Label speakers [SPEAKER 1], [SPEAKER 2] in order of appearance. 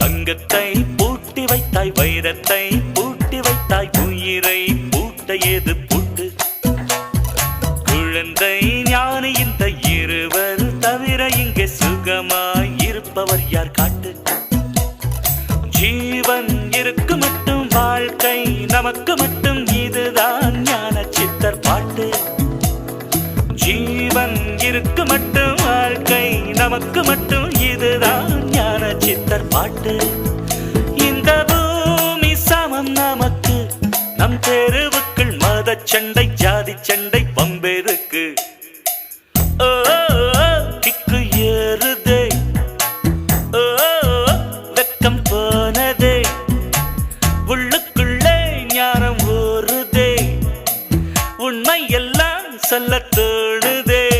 [SPEAKER 1] தங்கத்தை பூட்டி வைத்தாய் வைரத்தை பூட்டி வைத்தாய் உயிரை பூட்ட ஏது பூட்டு? குழந்தை ஞானி இந்த இருவர் தவிர இங்கே சுகமாய் இருப்பவர் யார் காட்டு? ஜீவன் இருக்கு மட்டும் வாழ்க்கை நமக்கு மட்டும் இதுதான் ஞான சித்தர் பாட்டு. ஜீவன் இருக்கு மட்டும் வாழ்க்கை நமக்கு மட்டும் பாட்டு. இந்த பூமி சமம் நமக்கு. நம் தெருவுக்குள் மத சண்டை ஜாதி சண்டை பம்பெருக்கு திக்கு ஏறுதே. வெக்கம் போனதே. உள்ளுக்குள்ளே ஞானம் ஊறுதே. உண்மை எல்லாம் சொல்ல தோணுதே.